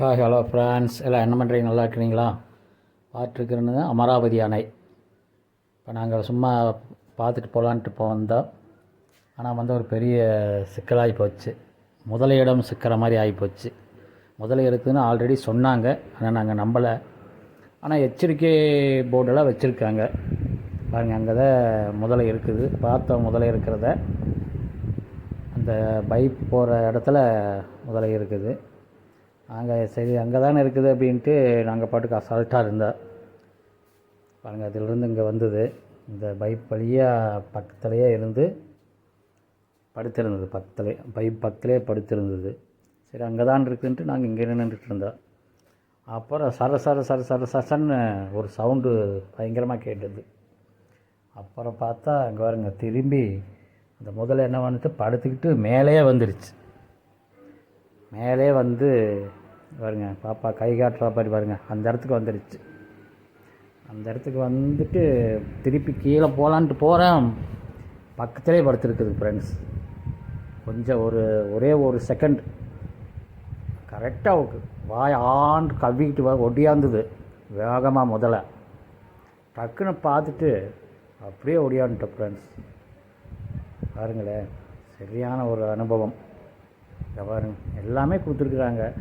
Hi hello France எல்லாம் என்ன பண்ணுறீங்க நல்லா இருக்கிறீங்களா? பார்த்துருக்குறது அமராவதி அணை. இப்போ நாங்கள் சும்மா பார்த்துட்டு போகலான்ட்டு போந்தோம் வந்தோம். ஆனால் வந்து ஒரு பெரிய சிக்கலாகி போச்சு. முதலிடம் சிக்கிற மாதிரி ஆகிப்போச்சு போச்சு. இருக்குதுன்னு ஆல்ரெடி சொன்னாங்க. ஆனால் நாங்கள் நம்பலை. ஆனால் எச்சரிக்கை போர்டெல்லாம் வச்சுருக்காங்க. பாருங்கள் அங்கே தான் முதலை இருக்குது. பார்த்தோம் முதலை இருக்கிறத. அந்த பைப் போகிற இடத்துல முதலை இருக்குது. நாங்கள் சரி அங்கே தானே இருக்குது அப்படின்ட்டு நாங்கள் பாட்டுக்கு அசால்ட்டாக இருந்தோம் பாருங்கள் அதிலிருந்து இங்கே வந்தது. இந்த பைப் வழியாக பக்கத்துலேயே இருந்து படுத்திருந்தது பக்கத்துலே. பைப் பக்கத்துலேயே படுத்திருந்தது. சரி அங்கே தான் இருக்குன்ட்டு நாங்கள் இங்கே நின்றுட்டு இருந்தோம். அப்புறம் சர சர சர சர சசன்னு ஒரு சவுண்டு பயங்கரமாக கேட்டது. அப்புறம் பார்த்தா அங்கே பாருங்க திரும்பி அந்த முதல்ல என்ன வந்துட்டு படுத்துக்கிட்டு மேலேயே வந்துருச்சு. மேலே வந்து பாருங்க பாப்பா கை காட்டுறா பாரு பாருங்கள் அந்த இடத்துக்கு வந்துடுச்சு அந்த இடத்துக்கு வந்துட்டு திருப்பி கீழே போகலான்ட்டு போகிறேன் பக்கத்துலேயே படுத்துருக்குது ஃப்ரெண்ட்ஸ் கொஞ்சம் ஒரு ஒரே ஒரு செகண்ட் கரெக்டாக வாய் ஆண்டு கவ்விக்கிட்டு வா ஒடியாந்தது. வேகமாக முதல்ல டக்குன்னு பார்த்துட்டு அப்படியே ஒடியாந்துட்டோம் ஃப்ரெண்ட்ஸ் பாருங்களேன் சரியான ஒரு அனுபவம். பாருங்க எல்லாமே கொடுத்துருக்குறாங்க.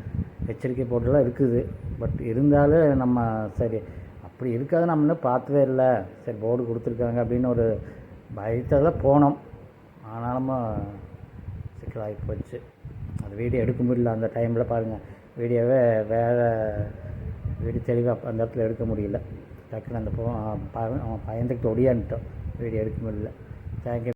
எச்சரிக்கை போர்டெல்லாம் இருக்குது. பட் இருந்தாலும் நம்ம சரி அப்படி இருக்காது நம்ம இன்னும் பார்த்ததே இல்லை. சரி போர்டு கொடுத்துருக்காங்க அப்படின்னு ஒரு பயத்தை தான் போனோம். ஆனாலும் சிக்கலாகி போச்சு. அது வீடியோ எடுக்க முடியல அந்த டைமில் பாருங்கள் வீடியோவே வேறு வீடியோ தெளிவாக அந்த இடத்துல எடுக்க முடியல. டக்குன்னு அந்த போ பயந்துக்கிட்டு ஒடியான்ட்டோம் வீடியோ எடுக்க முடியல. தேங்க்யூ